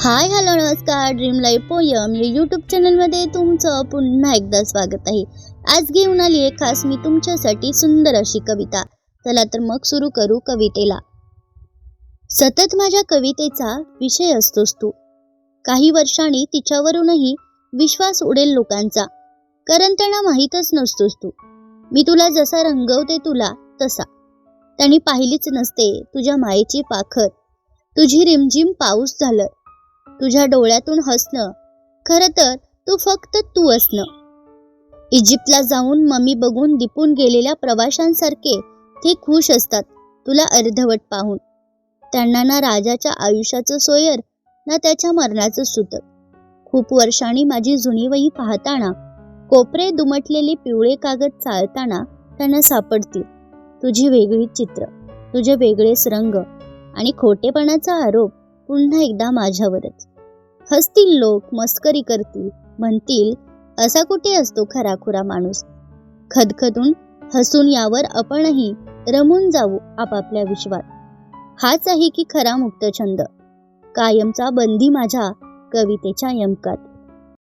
हाय hello नमस्कार. Dream life poem या YouTube चॅनलमध्ये तुमचं पुन्हा एकदा स्वागत आहे. आज घेऊन आली आहे खास मी तुमच्यासाठी सुंदर अशी कविता. चला तर मग सुरू करू कवितेला. सतत माझ्या कवितेचा विषय असतोस तू. काही वर्षांनी तिच्यावरूनही विश्वास उडेल लोकांचा. कारण त्यांना माहीतच नसतोस तू. मी तुला जसा रंगवते तुला तसा. त्यांनी पाहिलीच नसते तुझ्या मायेची पाखर. तुझी रिमझिम पाऊस झालं. तुझ्या डोळ्यातून हसणं. खरं तर तू फक्त तू असणं. इजिप्तला जाऊन मम्मी बघून दिपून गेलेल्या प्रवाशांसारखे ते खुश असतात तुला अर्धवट पाहून. त्यांना ना राजाच्या आयुष्याचं सोयर ना त्याच्या मरणाचं सुतक. खूप वर्षांनी माझी जुनी वही पाहताना कोपरे दुमटलेले पिवळे कागद चाळताना त्यांना सापडतील. तुझी वेगळी चित्र तुझे वेगळेच रंग आणि खोटेपणाचा आरोप पुन्हा एकदा माझ्यावरच. हसतील लोक मस्करी करतील. म्हणतील असा कुठे असतो खराखुरा माणूस? खदखदून हसून यावर आपणही रमून जाऊ आपापल्या विश्वात. हाच आहे की खरा मुक्त छंद कायमचा बंदी माझ्या कवितेच्या यमकात.